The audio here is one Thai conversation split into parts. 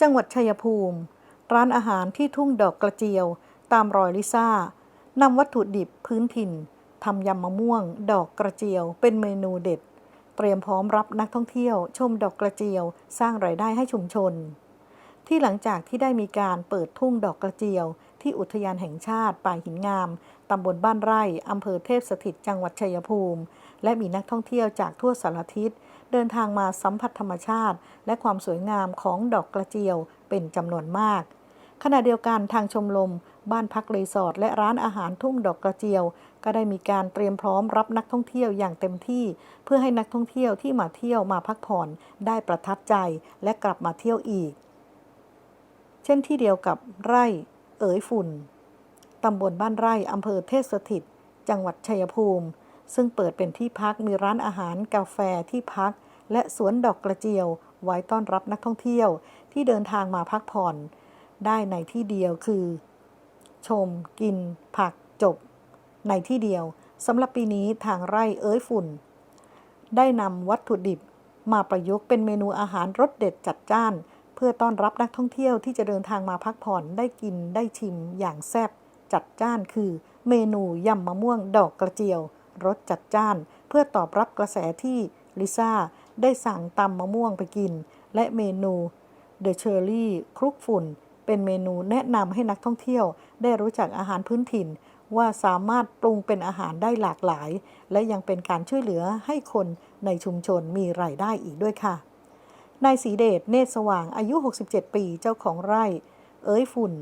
จังหวัดชัยภูมิ ร้านอาหารที่ทุ่งดอกกระเจียว ตามรอยลิซ่านำวัตถุดิบพื้นถิ่นทำยำมะม่วง ดอกกระเจียว เป็นเมนูเด็ด เตรียมพร้อมรับนักท่องเที่ยว ชมดอกกระเจียว สร้างรายได้ให้ชุมชน ที่หลังจากที่ได้มีการเปิดทุ่งดอกกระเจียว ที่อุทยานแห่งชาติ ป่าหินงามตำบลบ้านไร่อำเภอเทพสถิตจังหวัดชัยภูมิ และมีนักท่องเที่ยวจากทั่วสารทิศ เดินทางมาสัมผัสธรรมชาติ และความสวยงามของดอกกระเจียวเป็นจำนวนมาก ขณะเดียวกันทางชมรมบ้านพักรีสอร์ทและร้านอาหารทุ่งดอกกระเจียว ก็ได้มีการเตรียมพร้อมรับนักท่องเที่ยวอย่างเต็มที่ เพื่อให้นักท่องเที่ยวที่มาเที่ยวมาพักผ่อนได้ประทับใจและกลับมาเที่ยวอีก เช่นที่เดียวกับไร่ เอ๋ยฝุ่นตำบลบ้านไร่อำเภอเทพสถิต จังหวัดชัยภูมิ ซึ่งเปิดเป็นที่พักมีร้านอาหาร กาแฟที่พัก และสวนดอกกระเจียว ไว้ต้อนรับนักท่องเที่ยว ที่เดินทางมาพักผ่อน ได้ในที่เดียวคือ ชม กิน ผักจบ ในที่เดียวสำหรับปีนี้ทางไร่เอ้ยฝุ่น ได้นำวัตถุดิบ มาประยุกต์เป็นเมนูอาหารรสเด็ดจัดจ้าน เพื่อต้อนรับนักท่องเที่ยวที่จะเดินทางมาพักผ่อนได้กินได้ชิมอย่างแซ่บจัดจ้านคือ เมนูยำมะม่วงดอกกระเจียว รสจัดจ้าน เพื่อตอบรับกระแสที่ลิซ่าได้สั่งตำมะม่วงไปกิน และเมนูเดอะเชอร์รี่คลุกฝุ่น เป็นเมนูแนะนำให้นักท่องเที่ยว ได้รู้จักอาหารพื้นถิ่น ว่าสามารถปรุงเป็นอาหารได้หลากหลาย และยังเป็นการช่วยเหลือให้คนในชุมชนมีรายได้อีกด้วยค่ะนายสีเดชเนตรสว่างอายุ 67 ปีเจ้าของไร่ เอ้ยฝุ่น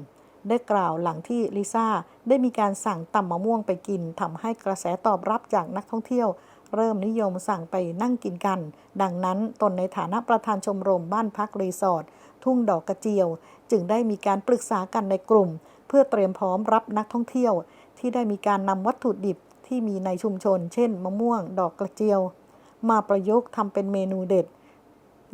ได้กล่าวหลังที่ลิซ่าได้มีการสั่งตำมะม่วงไปกินทำให้กระแสตอบรับจากนักท่องเที่ยว เริ่มนิยมสั่งไปนั่งกินกัน ดังนั้นตนในฐานะประธานชมรมบ้านพักรีสอร์ททุ่งดอกกระเจียว จึงได้มีการปรึกษากันในกลุ่ม เพื่อเตรียมพร้อมรับนักท่องเที่ยว ที่ได้มีการนำวัตถุดิบที่มีในชุมชน เช่น มะม่วง ดอกกระเจียว มาประยุกต์ทำเป็นเมนูเด็ด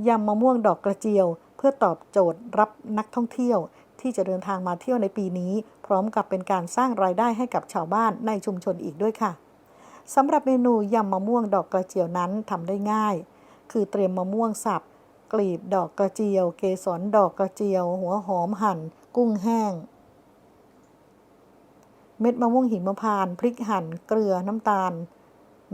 ยำมะม่วงดอกกระเจียว เพื่อตอบโจทย์รับนักท่องเที่ยว ที่จะเดินทางมาเที่ยวในปีนี้ พร้อมกับเป็นการสร้างรายได้ให้กับชาวบ้านในชุมชนอีกด้วยค่ะสำหรับเมนูยำมะม่วงดอกกระเจียวนั้นทำได้ง่าย คือเตรียมมะม่วงสับ กลีบดอกกระเจียว เกสรดอกกระเจียว หัวหอมหั่น กุ้งแห้ง เม็ดมะม่วงหิมพานต์พริกหั่น เกลือน้ำตาล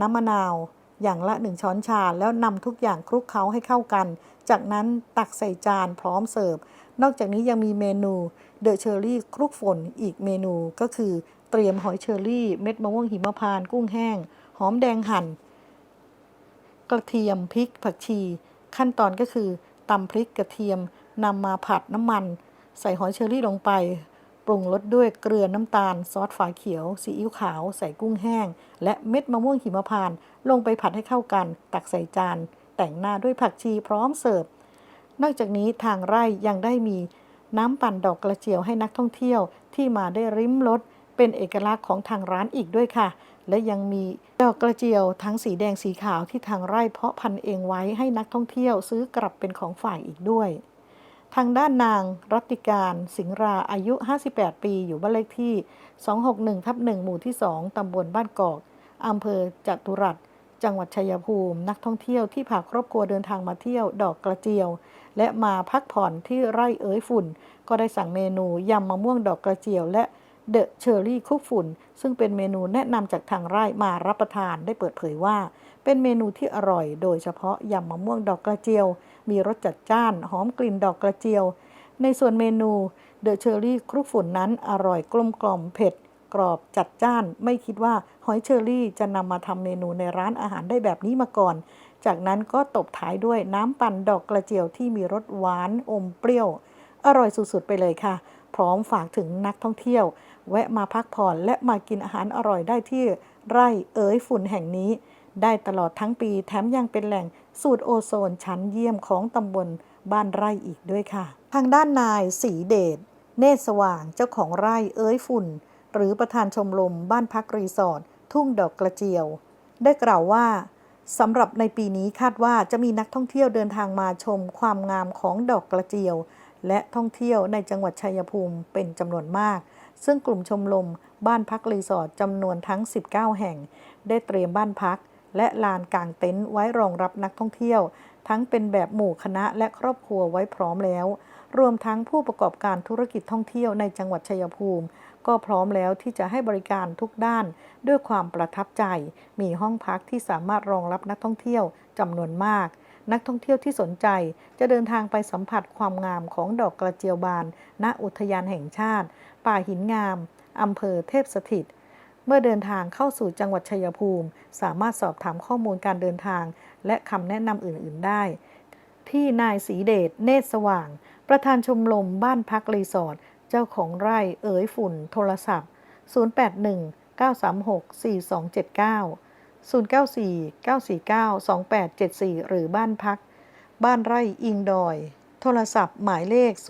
น้ำมะนาว อย่างละหนึ่งช้อนชาแล้วนำทุกอย่างคลุกเคล้าให้เข้ากัน จากนั้นตักใส่จานพร้อมเสิร์ฟ นอกจากนี้ยังมีเมนูเดอะเชอรี่คลุกฝนอีกเมนูก็คือเตรียมหอยเชอรี่ เม็ดมะม่วงหิมพานต์กุ้งแห้ง หอมแดงหั่น กระเทียมพริกผักชี ขั้นตอนก็คือตำพริกกระเทียมนำมาผัดน้ำมัน ใส่หอยเชอรี่ลงไปปรุงรสด้วยเกลือน้ำตาล ซอสฝาเขียว ซีอิ๊วขาว ใส่กุ้งแห้ง และเม็ดมะม่วงหิมพานต์ลงไปผัดให้เข้ากัน ตักใส่จาน แต่งหน้าด้วยผักชีพร้อมเสิร์ฟ นอกจากนี้ทางไร่ยังได้มีน้ำปั่นดอกกระเจียวให้นักท่องเที่ยวที่มาได้ริมรสเป็นเอกลักษณ์ของทางร้านอีกด้วยค่ะ และยังมีดอกกระเจียวทั้งสีแดงสีขาวที่ทางไร่เพาะพันธุ์เองไว้ให้นักท่องเที่ยวซื้อกลับเป็นของฝ่ายอีกด้วย ทางด้านนางรัติการสิงราอายุ 58 ปีอยู่บ้านเลขที่ 261ทับ1หมู่ที่ 2 ตำบลบ้านกอกอำเภอจตุรัส จังหวัดชัยภูมิ นักท่องเที่ยวที่พาครอบครัวเดินทางมาเที่ยวดอกกระเจียว และมาพักผ่อนที่ไร่เอ๋ยฝุ่น ก็ได้สั่งเมนูยำมะม่วงดอกกระเจียว และเดอะเชอร์รี่คุกฝุ่น ซึ่งเป็นเมนูแนะนำจากทางไร่มารับประทานได้เปิดเผยว่า เป็นเมนูที่อร่อย โดยเฉพาะยำมะม่วงดอกกระเจียว มีรสจัดจ้านหอมกลิ่นดอกกระเจียว ในส่วนเมนูเดอะเชอร์รี่คลุกฝุ่นนั้นอร่อยกลมกล่อมเผ็ด กรอบจัดจ้าน ไม่คิดว่าหอยเชอรี่จะนำมาทำเมนูในร้านอาหารได้แบบนี้มาก่อน จากนั้นก็ตบท้ายด้วยน้ำปั่นดอกกระเจียวที่มีรสหวานอมเปรี้ยว อร่อยสุดๆไปเลยค่ะ พร้อมฝากถึงนักท่องเที่ยว แวะมาพักผ่อนและมากินอาหารอร่อยได้ที่ไร่เอ๋ยฝุ่นแห่งนี้ ได้ตลอดทั้งปีแถมยังเป็นแหล่งสูตรโอโซนชั้นเยี่ยมของตำบลบ้านไร่อีกด้วยค่ะ ทางด้านนายสีเดชเนตรสว่างเจ้าของไร่เอ้ยฝุ่น หรือประธานชมรมบ้านพักรีสอร์ททุ่งดอกกระเจียว ได้กล่าวว่าสำหรับในปีนี้คาดว่าจะมีนักท่องเที่ยวเดินทางมาชมความงามของดอกกระเจียว และท่องเที่ยวในจังหวัดชัยภูมิเป็นจำนวนมาก ซึ่งกลุ่มชมรมบ้านพักรีสอร์ทจำนวนทั้ง 19 แห่ง ได้เตรียมบ้านพัก และลานกางเต็นท์ไว้รองรับนักท่องเที่ยว ทั้งเป็นแบบหมู่คณะและครอบครัวไว้พร้อมแล้ว รวมทั้งผู้ประกอบการธุรกิจท่องเที่ยวในจังหวัดชัยภูมิ ก็พร้อมแล้วที่จะให้บริการทุกด้าน ด้วยความประทับใจ มีห้องพักที่สามารถรองรับนักท่องเที่ยวจำนวนมาก นักท่องเที่ยวที่สนใจจะเดินทางไปสัมผัสความงามของดอกกระเจียวบาน ณ อุทยานแห่งชาติ ป่าหินงามอำเภอเทพสถิต เมื่อเดินทางเข้าสู่จังหวัดชัยภูมิ สามารถสอบถามข้อมูลการเดินทาง และคำแนะนำอื่น ๆ ได้ ที่นายศรีเดช เนตรสว่าง ประธานชมรมบ้านพักรีสอร์ท เจ้าของไร่เอ๋ยฝุ่น โทรศัพท์ 081 936 4279 094 949 2874 หรือบ้านพัก บ้านไร่อิงดอย โทรศัพท์หมายเลข 087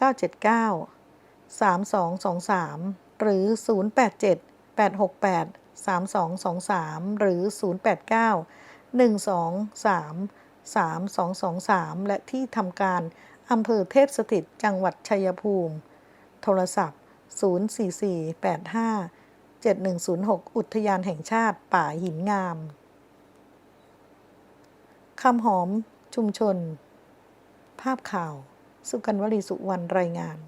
979 3223 หรือ 087 868 3223 หรือ 089 123 3223 และที่ทำการ อำเภอเทพสถิต จังหวัดชัยภูมิ โทรศัพท์ 04485 7106 อุทยานแห่งชาติป่าหินงามคำหอมชุมชน ภาพข่าว สุกันวลีสุวรรณรายงาน